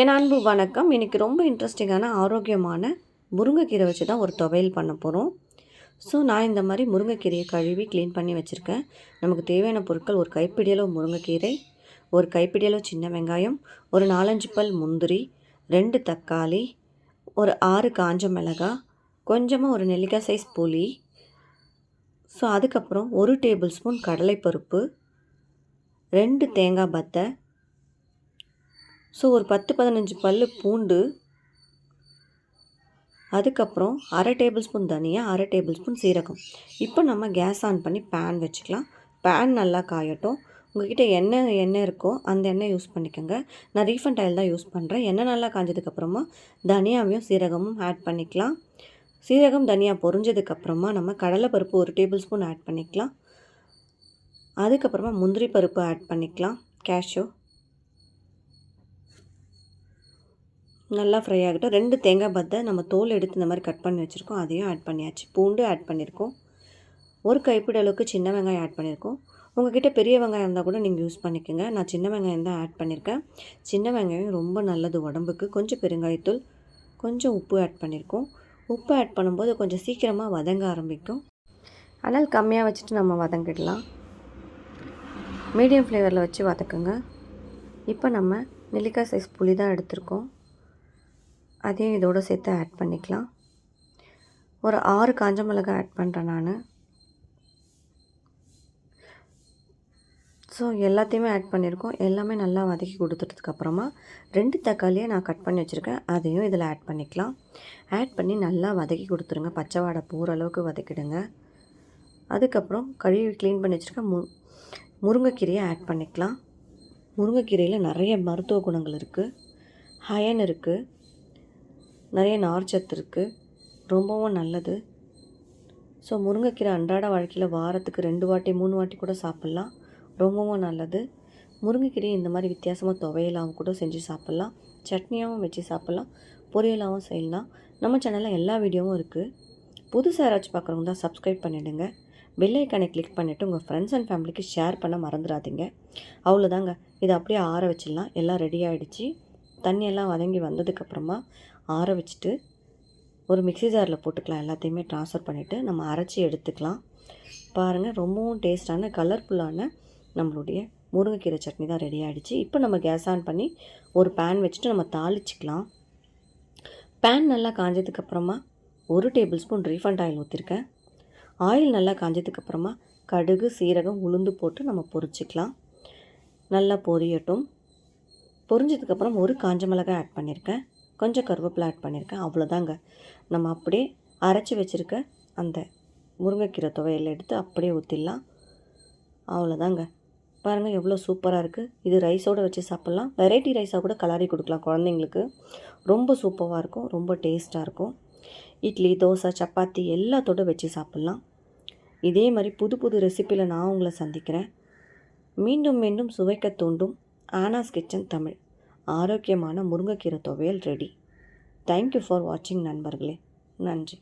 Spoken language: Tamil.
என் அன்பு வணக்கம். இன்றைக்கி ரொம்ப இன்ட்ரெஸ்டிங்கான ஆரோக்கியமான முருங்கைக்கீரை வச்சு தான் ஒரு துவையல் பண்ண போகிறோம் ஸோ நான் இந்த மாதிரி முருங்கைக்கீரையை கழுவி க்ளீன் பண்ணி வச்சுருக்கேன். நமக்கு தேவையான பொருட்கள் ஒரு கைப்பிடியளவு முருங்கைக்கீரை ஒரு கைப்பிடியளவு சின்ன வெங்காயம் ஒரு நாலஞ்சு பல் முந்திரி ரெண்டு தக்காளி ஒரு ஆறு காஞ்ச மிளகாய் கொஞ்சமாக ஒரு நெல்லிக்காய் சைஸ் புளி. ஸோ அதுக்கப்புறம் ஒரு டேபிள் ஸ்பூன் கடலைப்பருப்பு ரெண்டு தேங்காய் பத்தை ஸோ ஒரு பத்து பதினஞ்சு பல் பூண்டு அதுக்கப்புறம் அரை டேபிள் ஸ்பூன் தனியா அரை டேபிள் ஸ்பூன் சீரகம். இப்போ நம்ம கேஸ் ஆன் பண்ணி பேன் வச்சுக்கலாம். பேன் நல்லா காயட்டும். உங்கள்கிட்ட எண்ணெய் எண்ணெய் இருக்கோ அந்த எண்ணெய் யூஸ் பண்ணிக்கோங்க. நான் ரீஃபண்ட் ஆயில் தான் யூஸ் பண்ணுறேன் எண்ணெய் நல்லா காஞ்சதுக்கப்புறமா தனியாவையும் சீரகமும் ஆட் பண்ணிக்கலாம். சீரகம் தனியாக பொரிஞ்சதுக்கப்புறமா நம்ம கடலைப்பருப்பு ஒரு டேபிள் ஸ்பூன் ஆட் பண்ணிக்கலாம். அதுக்கப்புறமா முந்திரி பருப்பு ஆட் பண்ணிக்கலாம். கேஷ்யூ நல்லா ஃப்ரை ஆகட்டும். ரெண்டு தேங்காய் பத்தை நம்ம தோல் எடுத்து இந்த மாதிரி கட் பண்ணி வச்சுருக்கோம். அதையும் ஆட் பண்ணியாச்சு. பூண்டு ஆட் பண்ணியிருக்கோம். ஒரு கைப்பிடி அளவுக்கு சின்ன வெங்காயம் ஆட் பண்ணியிருக்கோம். உங்கள்கிட்ட பெரிய வெங்காயம் இருந்தால் கூட நீங்கள் யூஸ் பண்ணிக்கோங்க. நான் சின்ன வெங்காயம் தான் ஆட் பண்ணியிருக்கேன். சின்ன வெங்காயம் ரொம்ப நல்லது உடம்புக்கு. கொஞ்சம் பெருங்காயத்தூள் கொஞ்சம் உப்பு ஆட் பண்ணியிருக்கோம். உப்பு ஆட் பண்ணும்போது கொஞ்சம் சீக்கிரமாக வதங்க ஆரம்பிக்கும். ஆனால் கம்மியாக வச்சுட்டு நம்ம வதங்கிடலாம். மீடியம் ஃப்ளேவரில் வச்சு வதக்குங்க. இப்போ நம்ம நெல்லிக்காய் சைஸ் புளி தான் எடுத்திருக்கோம். அதையும் இதோடு சேர்த்து ஆட் பண்ணிக்கலாம். ஒரு ஆறு காஞ்ச மிளகாய் ஆட் பண்ணுறேன் நான். ஸோ எல்லாத்தையுமே ஆட் பண்ணியிருக்கோம் எல்லாமே நல்லா வதக்கி கொடுத்துட்டதுக்கப்புறமா ரெண்டு தக்காளியை நான் கட் பண்ணி வச்சுருக்கேன். அதையும் இதில் ஆட் பண்ணிக்கலாம். ஆட் பண்ணி நல்லா வதக்கி கொடுத்துருங்க. பச்சை வாடை போகிற அளவுக்கு வதக்கிடுங்க. அதுக்கப்புறம் கழுவி க்ளீன் பண்ணி வச்சுருக்க மு முருங்கைக்கீரையை ஆட் பண்ணிக்கலாம். முருங்கைக்கீரையில் நிறைய மருத்துவ குணங்கள் இருக்குது ஹயன் இருக்குது நிறைய நார்ச்சத்து இருக்குது ரொம்பவும் நல்லது. ஸோ முருங்கைக்கீரை அன்றாட வாழ்க்கையில் வாரத்துக்கு ரெண்டு வாட்டி மூணு வாட்டி கூட சாப்பிட்லாம். ரொம்பவும் நல்லது. முருங்கைக்கீரை இந்த மாதிரி வித்தியாசமாக துவையலாகவும் கூட செஞ்சு சாப்பிட்லாம். சட்னியாகவும் வச்சு சாப்பிட்லாம். பொரியலாகவும் செய்யலாம். நம்ம சேனலில் எல்லா வீடியோவும் இருக்குது புதுசாக யாராச்சும் பார்க்குறவங்க தான் சப்ஸ்கிரைப் பண்ணிவிடுங்க பெல்லைக்கானை கிளிக் பண்ணிவிட்டு உங்கள் ஃப்ரெண்ட்ஸ் அண்ட் ஃபேமிலிக்கு ஷேர் பண்ண மறந்துடாதீங்க. அவ்வளோதாங்க இதை அப்படியே ஆற வச்சிடலாம். எல்லாம் ரெடி ஆகிடுச்சு தண்ணியெல்லாம் வதங்கி வந்ததுக்கப்புறமா ஆற வச்சுட்டு ஒரு மிக்சி ஜாரில் போட்டுக்கலாம். எல்லாத்தையுமே ட்ரான்ஸ்ஃபர் பண்ணிவிட்டு நம்ம அரைச்சி எடுத்துக்கலாம். பாருங்கள் ரொம்பவும் டேஸ்டான கலர்ஃபுல்லான நம்மளுடைய முருங்கைக்கீரை சட்னி தான் ரெடி ஆகிடுச்சு இப்போ நம்ம கேஸ் ஆன் பண்ணி ஒரு பேன் வச்சுட்டு நம்ம தாளிச்சிக்கலாம். பேன் நல்லா காஞ்சதுக்கப்புறமா ஒரு டேபிள் ஸ்பூன் ரீஃபண்ட் ஆயில் ஊற்றிருக்கேன் ஆயில் நல்லா காஞ்சதுக்கப்புறமா கடுகு சீரகம் உளுந்து போட்டு நம்ம பொரிச்சிக்கலாம். நல்லா பொரியட்டும். பொரிஞ்சதுக்கப்புறம் ஒரு காஞ்ச மிளகாய் ஆட் பண்ணியிருக்கேன் கொஞ்சம் கருவேப்பிலை ஆட் பண்ணியிருக்கேன். அவ்வளோதாங்க. நம்ம அப்படியே அரைச்சி வச்சுருக்க அந்த முருங்கைக்கீரை துவையல் எடுத்து அப்படியே ஊற்றிடலாம் அவ்வளோதாங்க. பாருங்கள் எவ்வளோ சூப்பராக இருக்குது இது ரைஸோடு வச்சு சாப்பிட்லாம். வெரைட்டி ரைஸாக கூட கலாரி கொடுக்கலாம் குழந்தைங்களுக்கு. ரொம்ப சூப்பராக இருக்கும். ரொம்ப டேஸ்ட்டாக இருக்கும். இட்லி தோசை சப்பாத்தி எல்லாத்தோடு வச்சு சாப்பிட்லாம். இதே மாதிரி புது புது ரெசிப்பியில் நான் உங்களை சந்திக்கிறேன். மீண்டும் மீண்டும் சுவைக்க தூண்டும் ஆனாஸ் கிச்சன் தமிழ். ஆரோக்கியமான முருங்கைக்கீரை துவையல் ரெடி தேங்க்யூ ஃபார் வாட்சிங் நண்பர்களே. நன்றி.